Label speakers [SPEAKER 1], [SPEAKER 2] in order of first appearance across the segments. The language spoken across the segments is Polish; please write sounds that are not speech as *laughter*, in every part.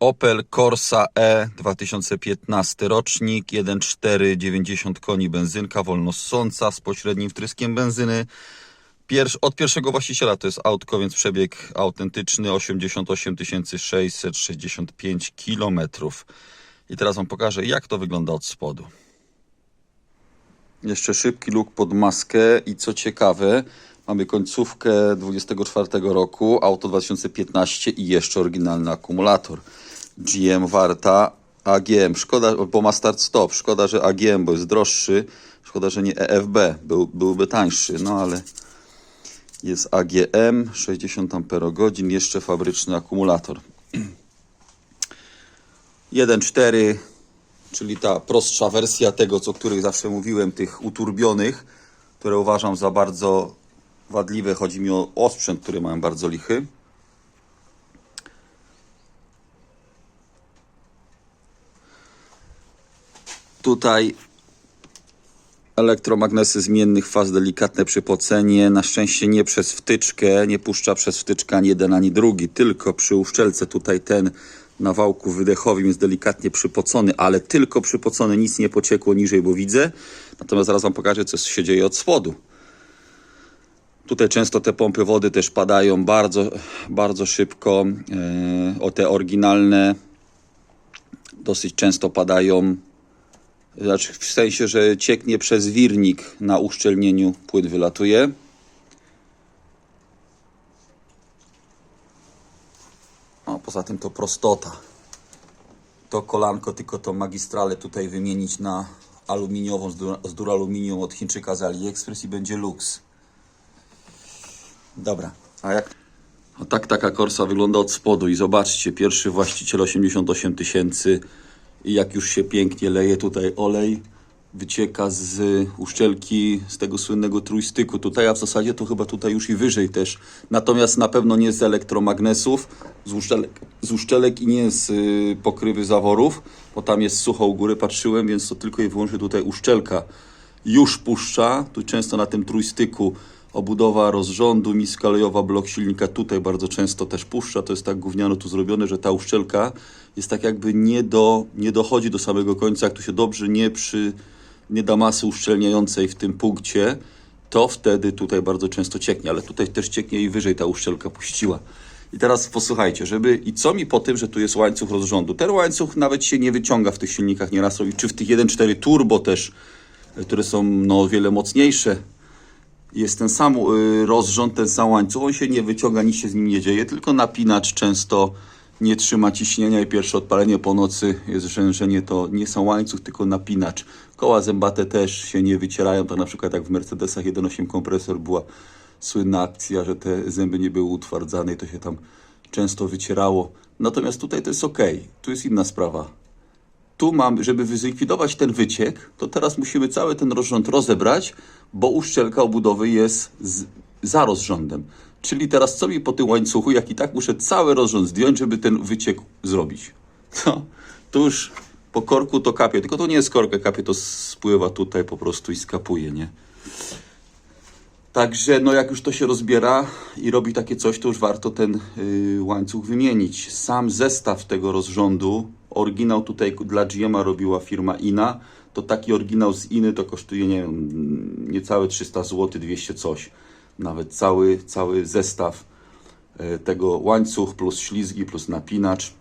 [SPEAKER 1] Opel Corsa E 2015 rocznik 1.4 90 koni benzynka wolnossąca z pośrednim wtryskiem benzyny. Pierwsz, od pierwszego właściciela to jest autko, więc przebieg autentyczny 88 665 km. I teraz Wam pokażę jak to wygląda od spodu. Jeszcze szybki luk pod maskę i co ciekawe, mamy końcówkę 24 roku, auto 2015 i jeszcze oryginalny akumulator. GM Warta AGM. Szkoda, bo ma start stop. Szkoda, że AGM, bo jest droższy. Szkoda, że nie EFB. Był, byłby tańszy, no ale jest AGM 60 Ah, jeszcze fabryczny akumulator. 1.4 czyli ta prostsza wersja tego, co, których zawsze mówiłem, tych uturbionych, które uważam za bardzo wadliwe. Chodzi mi o osprzęt, który mają bardzo lichy. Tutaj elektromagnesy zmiennych faz, delikatne przypocenie. Na szczęście nie przez wtyczkę, nie puszcza przez wtyczkę ani jeden, ani drugi, tylko przy uszczelce tutaj ten na wałku wydechowym jest delikatnie przypocony, ale tylko przypocony, nic nie pociekło niżej, bo widzę. Natomiast zaraz Wam pokażę, co się dzieje od spodu. Tutaj często te pompy wody też padają bardzo, bardzo szybko. Yy, o te oryginalne dosyć często padają. Znaczy w sensie, że cieknie przez wirnik na uszczelnieniu płyn wylatuje. No, poza tym to prostota. To kolanko, tylko to magistralę tutaj wymienić na aluminiową z duraluminium od Chińczyka z AliExpress i będzie luks. Dobra, a jak? A tak taka korsa wygląda od spodu i zobaczcie, pierwszy właściciel 88 tysięcy i jak już się pięknie leje tutaj olej, wycieka z uszczelki, z tego słynnego trójstyku tutaj, a w zasadzie to chyba tutaj już i wyżej też. Natomiast na pewno nie z elektromagnesów, z uszczelek, z uszczelek i nie z y, pokrywy zaworów, bo tam jest sucho u góry, patrzyłem, więc to tylko i wyłącznie tutaj uszczelka już puszcza. Tu często na tym trójstyku obudowa rozrządu, miska olejowa, blok silnika tutaj bardzo często też puszcza. To jest tak gówniano tu zrobione, że ta uszczelka jest tak jakby nie, do, nie dochodzi do samego końca. Jak tu się dobrze nie, przy, nie da masy uszczelniającej w tym punkcie, to wtedy tutaj bardzo często cieknie. Ale tutaj też cieknie i wyżej ta uszczelka puściła. I teraz posłuchajcie, żeby i co mi po tym, że tu jest łańcuch rozrządu. Ten łańcuch nawet się nie wyciąga w tych silnikach nieraz, czy w tych 1.4 turbo też, które są no, o wiele mocniejsze jest ten sam y, rozrząd, ten sam łańcuch, on się nie wyciąga, nic się z nim nie dzieje, tylko napinacz często nie trzyma ciśnienia i pierwsze odpalenie po nocy jest rzężenie, to nie są łańcuch, tylko napinacz. Koła zębate też się nie wycierają, to na przykład jak w Mercedesach 1.8 kompresor była słynna akcja, że te zęby nie były utwardzane i to się tam często wycierało. Natomiast tutaj to jest ok, tu jest inna sprawa tu mam, żeby zlikwidować ten wyciek, to teraz musimy cały ten rozrząd rozebrać, bo uszczelka obudowy jest z, za rozrządem. Czyli teraz co mi po tym łańcuchu, jak i tak muszę cały rozrząd zdjąć, żeby ten wyciek zrobić. *laughs* No, to już po korku to kapie, tylko to nie jest korka kapie, to spływa tutaj po prostu i skapuje, nie? Także no jak już to się rozbiera i robi takie coś, to już warto ten y, łańcuch wymienić. Sam zestaw tego rozrządu, oryginał tutaj dla GM'a robiła firma Ina, to taki oryginał z Iny to kosztuje, nie wiem, niecałe 300 zł, 200 coś. Nawet cały, cały zestaw y, tego łańcuch plus ślizgi plus napinacz.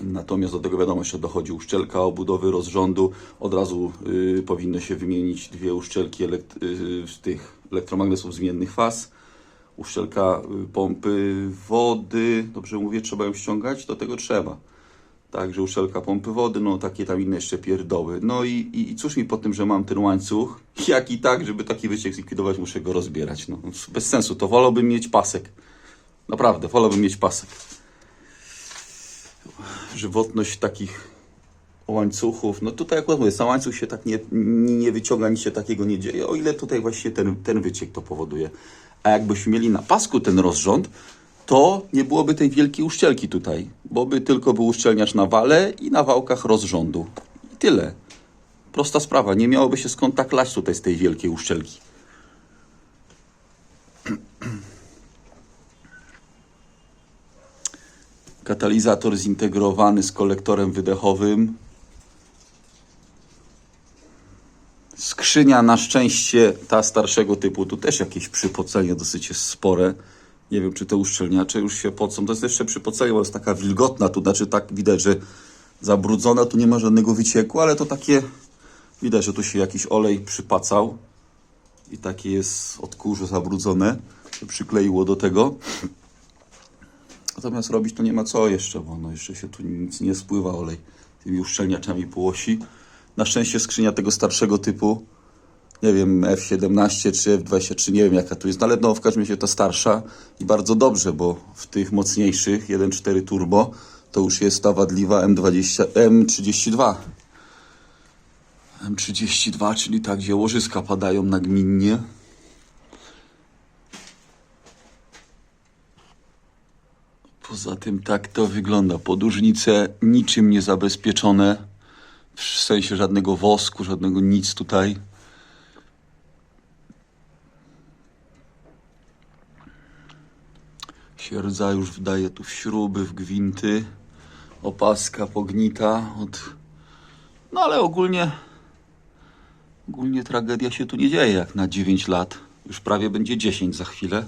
[SPEAKER 1] Natomiast do tego wiadomo, jeszcze dochodzi uszczelka obudowy rozrządu. Od razu y, powinno się wymienić dwie uszczelki elekt- y, tych elektromagnesów zmiennych faz. Uszczelka y, pompy wody, dobrze mówię, trzeba ją ściągać? Do tego trzeba. Także uszczelka pompy wody, no takie tam inne jeszcze pierdoły. No i, i, i cóż mi po tym, że mam ten łańcuch, *laughs* jak i tak, żeby taki wyciek zlikwidować, muszę go rozbierać. No, bez sensu, to wolałbym mieć pasek. Naprawdę, wolałbym mieć pasek żywotność takich łańcuchów. No tutaj akurat mówię, sam łańcuch się tak nie, nie wyciąga, nic się takiego nie dzieje, o ile tutaj właśnie ten, ten wyciek to powoduje. A jakbyśmy mieli na pasku ten rozrząd, to nie byłoby tej wielkiej uszczelki tutaj, bo by tylko był uszczelniacz na wale i na wałkach rozrządu. I tyle. Prosta sprawa, nie miałoby się skąd tak lać tutaj z tej wielkiej uszczelki. *clears throat* Katalizator zintegrowany z kolektorem wydechowym. Skrzynia na szczęście ta starszego typu, tu też jakieś przypocenie dosyć jest spore. Nie wiem, czy te uszczelniacze już się pocą. To jest jeszcze przypocenie, bo jest taka wilgotna tu, znaczy tak widać, że zabrudzona, tu nie ma żadnego wycieku, ale to takie, widać, że tu się jakiś olej przypacał i takie jest od kurzu zabrudzone, się przykleiło do tego. Natomiast robić to nie ma co jeszcze, bo no jeszcze się tu nic nie spływa olej tymi uszczelniaczami po osi. Na szczęście skrzynia tego starszego typu, nie wiem, F17 czy F23, nie wiem jaka tu jest, no ale no w każdym razie to starsza i bardzo dobrze, bo w tych mocniejszych 1.4 turbo to już jest ta wadliwa M20, M32. M32, czyli tak, gdzie łożyska padają nagminnie. Poza tym tak to wygląda. Podłużnice niczym nie zabezpieczone. W sensie żadnego wosku, żadnego nic tutaj. Sierdza już wdaje tu w śruby, w gwinty. Opaska pognita od... No ale ogólnie... Ogólnie tragedia się tu nie dzieje jak na 9 lat. Już prawie będzie 10 za chwilę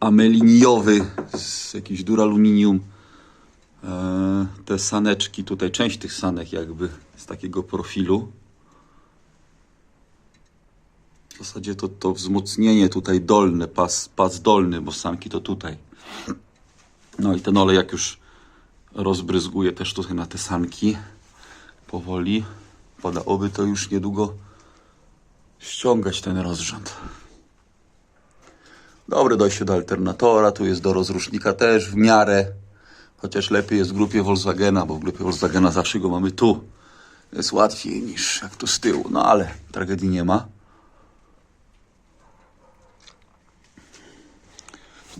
[SPEAKER 1] ameliniowy z jakiś duraluminium. E, te saneczki tutaj, część tych sanek jakby z takiego profilu. W zasadzie to, to wzmocnienie tutaj dolne, pas, pas dolny, bo sanki to tutaj. No i ten olej jak już rozbryzguje też tutaj na te sanki powoli. Padałoby to już niedługo ściągać ten rozrząd. Dobre dojście do alternatora, tu jest do rozrusznika też w miarę. Chociaż lepiej jest w grupie Volkswagena, bo w grupie Volkswagena zawsze go mamy tu. Jest łatwiej niż jak tu z tyłu, no ale tragedii nie ma.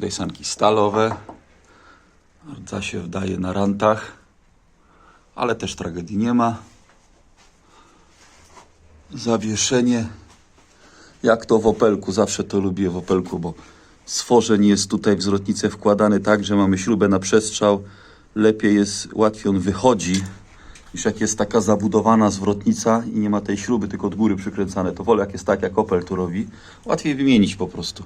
[SPEAKER 1] Tutaj sanki stalowe. Rdza się wdaje na rantach, ale też tragedii nie ma. Zawieszenie jak to w Opelku, zawsze to lubię w Opelku, bo stworzeń jest tutaj w zwrotnicę wkładany tak, że mamy śrubę na przestrzał. Lepiej jest, łatwiej on wychodzi, niż jak jest taka zabudowana zwrotnica i nie ma tej śruby, tylko od góry przykręcane. To wolę jak jest tak, jak Opel tu robi. Łatwiej wymienić po prostu.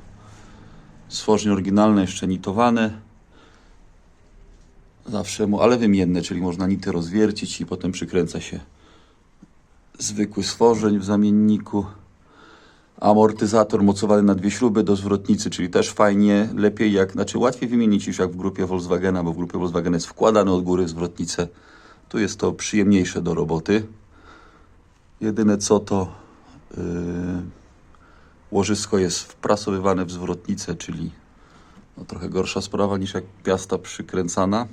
[SPEAKER 1] Stworzeń oryginalne, jeszcze nitowane. Zawsze, mu, ale wymienne, czyli można nity rozwiercić i potem przykręca się zwykły stworzeń w zamienniku. Amortyzator mocowany na dwie śruby do zwrotnicy, czyli też fajnie, lepiej jak, znaczy łatwiej wymienić niż jak w grupie Volkswagena, bo w grupie Volkswagena jest wkładany od góry w zwrotnicę. Tu jest to przyjemniejsze do roboty. Jedyne co to yy, łożysko jest wprasowywane w zwrotnicę, czyli no, trochę gorsza sprawa niż jak piasta przykręcana.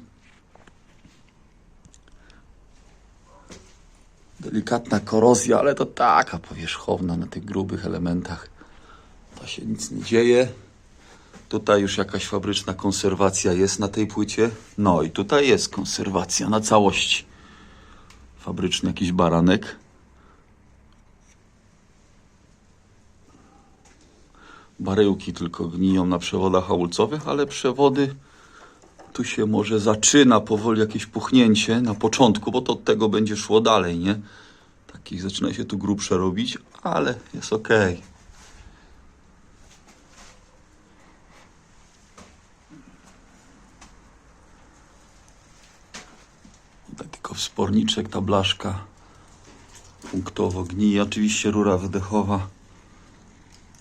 [SPEAKER 1] Delikatna korozja, ale to taka powierzchowna na tych grubych elementach. To się nic nie dzieje. Tutaj już jakaś fabryczna konserwacja jest na tej płycie. No i tutaj jest konserwacja na całości. Fabryczny jakiś baranek. Baryłki tylko gniją na przewodach hamulcowych, ale przewody tu się może zaczyna powoli jakieś puchnięcie na początku, bo to od tego będzie szło dalej, nie? Takich zaczyna się tu grubsze robić, ale jest ok. Tak tylko wsporniczek, ta blaszka punktowo gnije. Oczywiście rura wydechowa.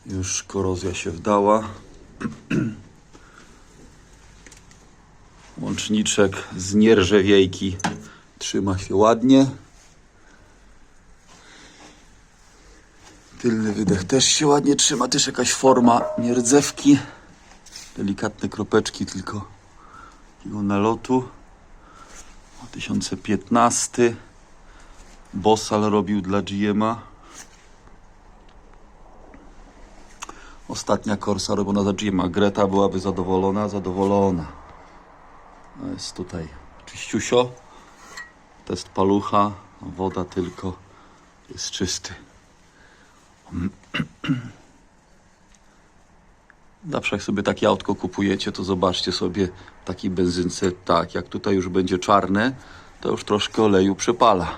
[SPEAKER 1] Już korozja się wdała. Łączniczek z nierżawiejki trzyma się ładnie. Tylny wydech też się ładnie trzyma. Też jakaś forma nierdzewki. Delikatne kropeczki tylko takiego nalotu. 2015. Bossal robił dla GM'a. Ostatnia Corsa robiona dla GM'a. Greta byłaby zadowolona, zadowolona. No jest tutaj czyściusio. Test palucha. Woda tylko jest czysty. Zawsze jak sobie takie autko kupujecie, to zobaczcie sobie w takiej benzynce, tak, jak tutaj już będzie czarne, to już troszkę oleju przepala.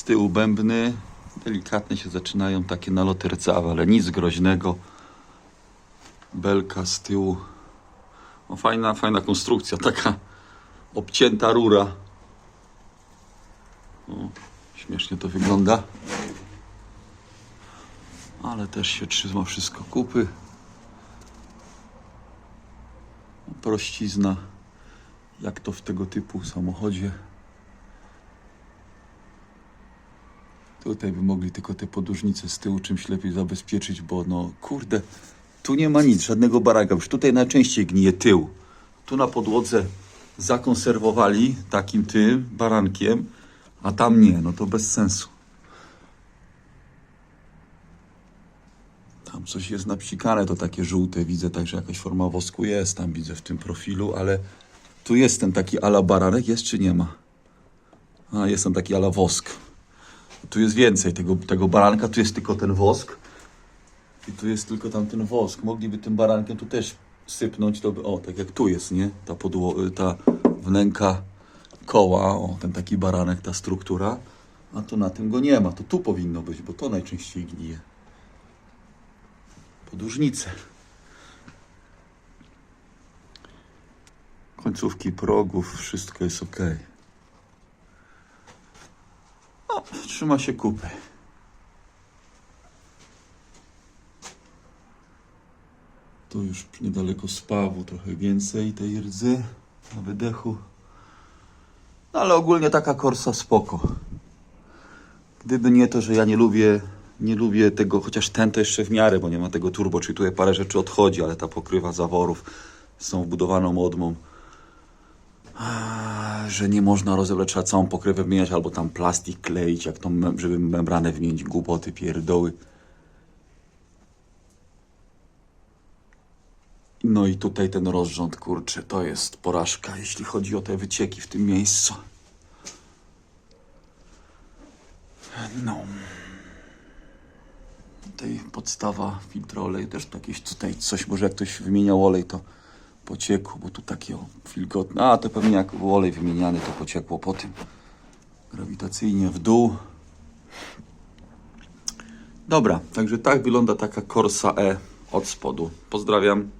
[SPEAKER 1] Z tyłu bębny, delikatnie się zaczynają takie naloty rdzawe, ale nic groźnego. Belka z tyłu. No fajna, fajna konstrukcja, taka obcięta rura. O, śmiesznie to wygląda. Ale też się trzyma wszystko kupy. Prościzna, jak to w tego typu samochodzie. Tutaj by mogli tylko te podłużnice z tyłu czymś lepiej zabezpieczyć, bo no kurde, tu nie ma nic, żadnego baraga. Już tutaj najczęściej gnije tył. Tu na podłodze zakonserwowali takim tym barankiem, a tam nie, no to bez sensu. Tam coś jest napsikane, to takie żółte widzę, także jakaś forma wosku jest, tam widzę w tym profilu, ale tu jest ten taki ala baranek, jest czy nie ma? A, jest ten taki ala wosk. Tu jest więcej tego, tego baranka, tu jest tylko ten wosk. I tu jest tylko tam ten wosk. Mogliby tym barankiem tu też sypnąć, to by, o, tak jak tu jest, nie? Ta podło, ta wnęka koła, o, ten taki baranek, ta struktura. A to na tym go nie ma. To tu powinno być, bo to najczęściej gnije. Podłużnice. Końcówki progów, wszystko jest ok. No, trzyma się kupy. Tu już niedaleko spawu trochę więcej tej rdzy na wydechu. No ale ogólnie taka korsa spoko. Gdyby nie to, że ja nie lubię, nie lubię tego, chociaż ten to jeszcze w miarę, bo nie ma tego turbo, czyli tutaj parę rzeczy odchodzi, ale ta pokrywa zaworów z tą wbudowaną odmą, że nie można rozebrać, trzeba całą pokrywę wymieniać, albo tam plastik kleić, jak tą, żeby membranę wymienić, głupoty, pierdoły. No i tutaj ten rozrząd, kurczę, to jest porażka, jeśli chodzi o te wycieki w tym miejscu. No. Tutaj podstawa filtra oleju, też jakieś tutaj coś, może jak ktoś wymieniał olej, to pociekło, bo tu takie o, wilgotne. A, to pewnie jak olej wymieniany, to pociekło po tym. Grawitacyjnie w dół. Dobra, także tak wygląda taka Corsa E od spodu. Pozdrawiam.